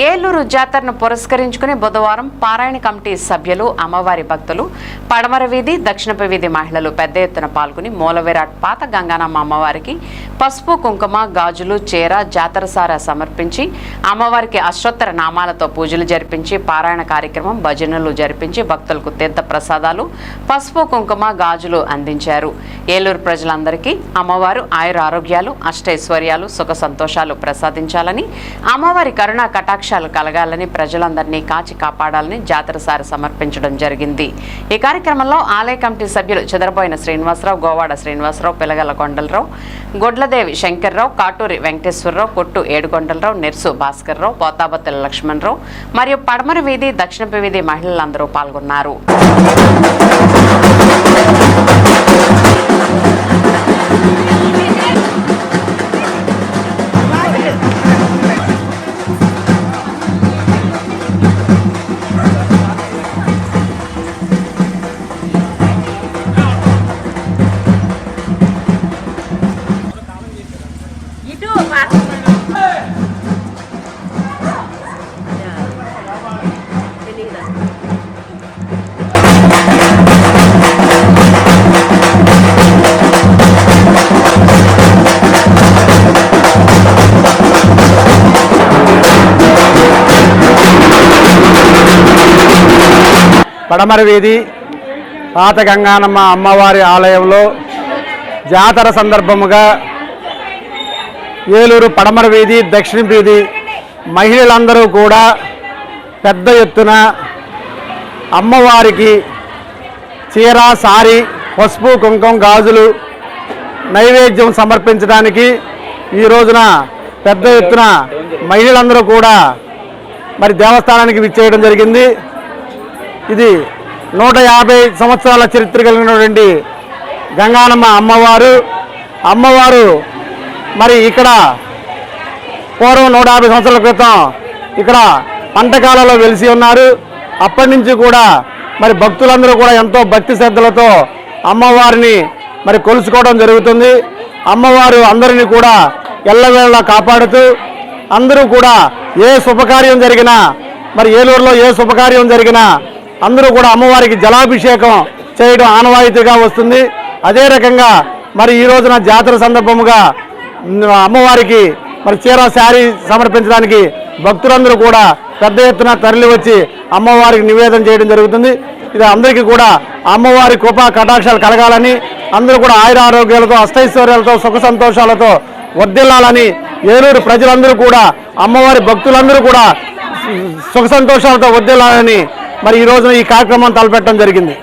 ఏలూరు జాతరను పురస్కరించుకుని బుధవారం పారాయణ కమిటీ సభ్యులు అమ్మవారి భక్తులు పడమర వీధి దక్షిణపు వీధి మహిళలు పెద్ద ఎత్తున పాల్గొని మూలవిరాట్ పాత గంగానమ్మ అమ్మవారికి పసుపు కుంకుమ గాజులు చీర జాతరసార సమర్పించి అమ్మవారికి అశ్వత్తర నామాలతో పూజలు జరిపించి పారాయణ కార్యక్రమం భజనలు జరిపించి భక్తులకు తీర్థ ప్రసాదాలు పసుపు కుంకుమ గాజులు అందించారు. ఏలూరు ప్రజలందరికీ అమ్మవారు ఆయుర ఆరోగ్యాలు అష్టైశ్వర్యాలు సుఖ సంతోషాలు ప్రసాదించాలని అమ్మవారి కరుణా కటాక్షాలు కలగాలని ప్రజలందరినీ కాచి కాపాడాలని జాతరసారి సమర్పించడం జరిగింది. ఈ కార్యక్రమంలో ఆలయ కమిటీ సభ్యులు చెదరబోయిన శ్రీనివాసరావు గోవాడ శ్రీనివాసరావు పిలగల కొండలరావు గొడ్లదేవి శంకర్రావు కాటూరి వెంకటేశ్వరరావు కొట్టు ఏడుకొండలరావు నెర్సు భాస్కర్రావు పోతాబత్తుల లక్ష్మణరావు మరియు పడమర వీధి దక్షిణపు వీధి మహిళలందరూ పాల్గొన్నారు. పడమర వీధి పాత గంగానమ్మ అమ్మవారి ఆలయంలో జాతర సందర్భముగా ఏలూరు పడమర వీధి దక్షిణ వీధి మహిళలందరూ కూడా పెద్ద ఎత్తున అమ్మవారికి చీర సారి పసుపు కుంకుమ గాజులు నైవేద్యం సమర్పించడానికి ఈ రోజున పెద్ద ఎత్తున మహిళలందరూ కూడా మరి దేవస్థానానికి విచ్చేయడం జరిగింది. ఇది నూట యాభై సంవత్సరాల చరిత్ర కలిగినటువంటి గంగానమ్మ అమ్మవారు. అమ్మవారు మరి ఇక్కడ పూర్వం నూట యాభై సంవత్సరాల క్రితం ఇక్కడ పంటకాలలో వెలిసి ఉన్నారు. అప్పటి నుంచి కూడా మరి భక్తులందరూ కూడా ఎంతో భక్తి శ్రద్ధలతో అమ్మవారిని మరి కొలుసుకోవడం జరుగుతుంది. అమ్మవారు అందరినీ కూడా ఎల్లవేళలా కాపాడుతూ అందరూ కూడా ఏ శుభకార్యం జరిగినా మరి ఏలూరులో ఏ శుభకార్యం జరిగినా అందరూ కూడా అమ్మవారికి జలాభిషేకం చేయడం ఆనవాయితీగా వస్తుంది. అదే రకంగా మరి ఈ రోజున జాతర సందర్భముగా అమ్మవారికి మరి చీర శారీ సమర్పించడానికి భక్తులందరూ కూడా పెద్ద ఎత్తున తరలి వచ్చి అమ్మవారికి నివేదన చేయడం జరుగుతుంది. ఇది అందరికీ కూడా అమ్మవారి కృపా కటాక్షాలు కలగాలని అందరూ కూడా ఆయుర ఆరోగ్యాలతో అష్టైశ్వర్యాలతో సుఖ సంతోషాలతో వర్ధిల్లాలని ఏలూరు ప్రజలందరూ కూడా అమ్మవారి భక్తులందరూ కూడా సుఖ సంతోషాలతో వర్ధిల్లాలని మరి ఈ రోజున ఈ కార్యక్రమం తలపెట్టడం జరిగింది.